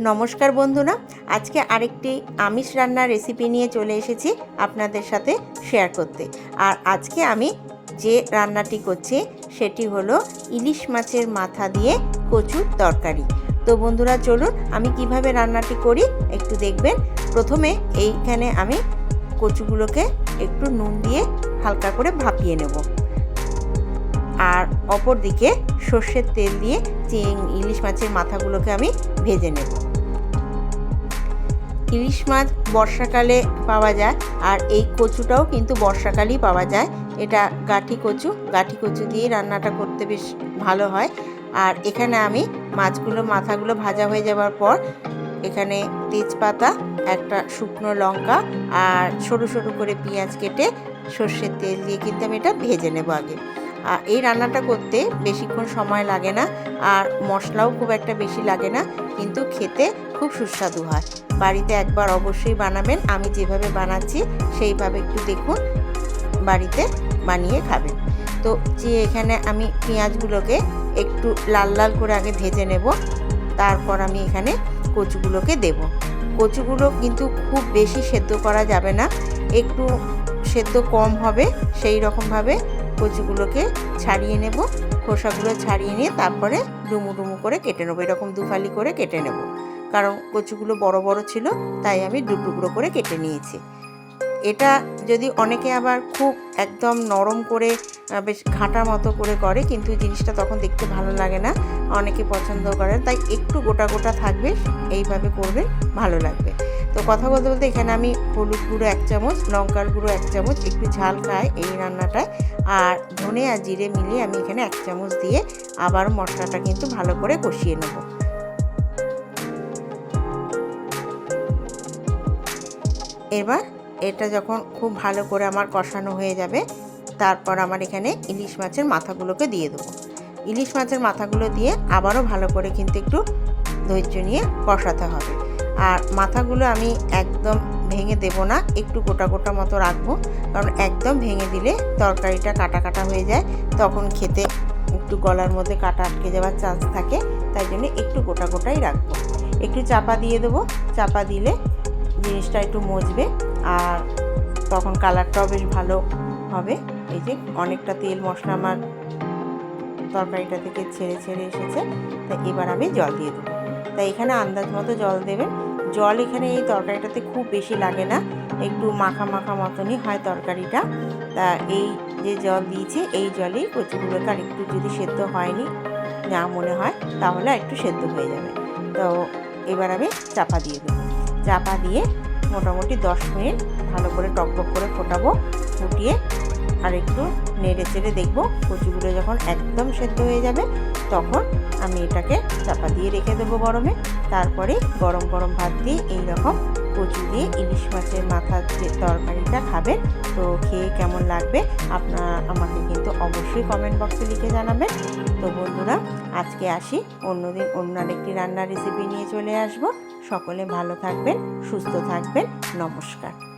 নমস্কার বন্ধুরা, আজকে আরেকটি আমিষ রান্নার রেসিপি নিয়ে চলে এসেছি আপনাদের সাথে শেয়ার করতে। আর আজকে আমি যে রান্নাটি করছি, সেটি হলো ইলিশ মাছের মাথা দিয়ে কচুর তরকারি। তো বন্ধুরা, চলুন আমি কীভাবে রান্নাটি করি একটু দেখবেন। প্রথমে এইখানে আমি কচুগুলোকে একটু নুন দিয়ে হালকা করে ভাপিয়ে নেব। আর অপর দিকে সর্ষের তেল দিয়ে চিং, ইলিশ মাছের মাথাগুলোকে আমি ভেজে নেব। ইলিশ মাছ বর্ষাকালে পাওয়া যায়, আর এই কচুটাও কিন্তু বর্ষাকালেই পাওয়া যায়। এটা গাঠি কচু গাঠি কচু দিয়ে রান্নাটা করতে বেশ ভালো হয়। আর এখানে আমি মাছগুলো, মাথাগুলো ভাজা হয়ে যাওয়ার পর এখানে তেজপাতা, একটা শুকনো লঙ্কা আর সরু সরু করে পেঁয়াজ কেটে সর্ষের তেল দিয়ে কিন্তু আমি এটা ভেজে নেব আগে। আর এই রান্নাটা করতে বেশিক্ষণ সময় লাগে না, আর মশলাও খুব একটা বেশি লাগে না, কিন্তু খেতে খুব সুস্বাদু হয়। বাড়িতে একবার অবশ্যই বানাবেন। আমি যেভাবে বানাচ্ছি, সেইভাবে একটু দেখুন বাড়িতে বানিয়ে খাবেন। তো যে এখানে আমি পেঁয়াজগুলোকে একটু লাল লাল করে আগে ভেজে নেব। তারপর আমি এখানে কচুগুলোকে দেব। কচুগুলো কিন্তু খুব বেশি সেদ্ধ করা যাবে না। একটু সেদ্ধ কম হবে, সেই রকমভাবে কচুগুলোকে ছাড়িয়ে নেব। খোসাগুলো ছাড়িয়ে নিয়ে তারপরে ডুমু ডুমু করে কেটে নেব। এরকম দুফালি করে কেটে নেব। কারণ কচুগুলো বড় বড় ছিল, তাই আমি দু টুকরো করে কেটে নিয়েছি। এটা যদি অনেকে আবার খুব একদম নরম করে বেশ ঘাঁটা মতো করে করে, কিন্তু জিনিসটা তখন দেখতে ভালো লাগে না, অনেকে পছন্দ করেন, তাই একটু গোটা গোটা থাকবে, এইভাবে করবে, ভালো লাগবে। তো কথা বলতে বলতে এখানে আমি হলুদ গুঁড়ো এক চামচ, লঙ্কার গুঁড়ো এক চামচ, একটু ঝাল খাই এই রান্নাটায়, আর ধনে আর জিরে মিলিয়ে আমি এখানে এক চামচ দিয়ে আবার মশলাটা কিন্তু ভালো করে কষিয়ে নেব। এবার এটা যখন খুব ভালো করে আমার কষানো হয়ে যাবে, তারপর আমার এখানে ইলিশ মাছের মাথাগুলোকে দিয়ে দেবো। ইলিশ মাছের মাথাগুলো দিয়ে আবারও ভালো করে কিন্তু একটু ধৈর্য নিয়ে কষাতে হবে। আর মাথাগুলো আমি একদম ভেঙে দেব না, একটু গোটা গোটা মতো রাখব। কারণ একদম ভেঙে দিলে তরকারিটা কাটা কাটা হয়ে যায়, তখন খেতে একটু গলার মধ্যে কাটা আটকে যাওয়ার চান্স থাকে, তাই জন্য একটু গোটা গোটাই রাখব। একটু চাপা দিয়ে দেবো, চাপা দিলে জিনিসটা একটু মজবে আর তখন কালারটাও বেশ ভালো হবে। এই যে অনেকটা তেল মশলা আমার তরকারিটা থেকে ছেড়ে ছেড়ে এসেছে তা এবার আমি জল দিয়ে দেবো। তাই এখানে আন্দাজ মতো জল দেবেন। জল এখানে এই তরকারিটাতে খুব বেশি লাগে না, একটু মাখা মাখা মতনই হয় তরকারিটা। তা এই যে জল দিয়েছি, এই জলেই কচুগুলোকে আর একটু যদি সেদ্ধ হয়নি, না মনে হয়, তাহলে একটু সেদ্ধ হয়ে যাবে। তো এবার আমি চাপা দিয়ে দেবো। চাপা দিয়ে মোটামুটি দশ মিনিট ভালো করে টক টক করে ফোটাবো, ফুটিয়ে আর একটু নেড়ে চেড়ে দেখব কচুগুলো যখন একদম সেদ্ধ হয়ে যাবে, তখন আমি এটাকে চাপা দিয়ে রেখে দেবো গরমে। তারপরে গরম গরম ভাত দিয়ে এই রকম কচু দিয়ে ইলিশ মাছের মাথার যে তরকারিটা খাবেন, তো খেয়ে কেমন লাগবে আপনার আমাকে কিন্তু অবশ্যই কমেন্ট বক্সে লিখে জানাবেন। তো বন্ধুরা, আজকে আসি, অন্যদিন অন্য আরেকটি রান্নার রেসিপি নিয়ে চলে আসব। সকলে ভালো থাকবেন, সুস্থ থাকবেন, নমস্কার।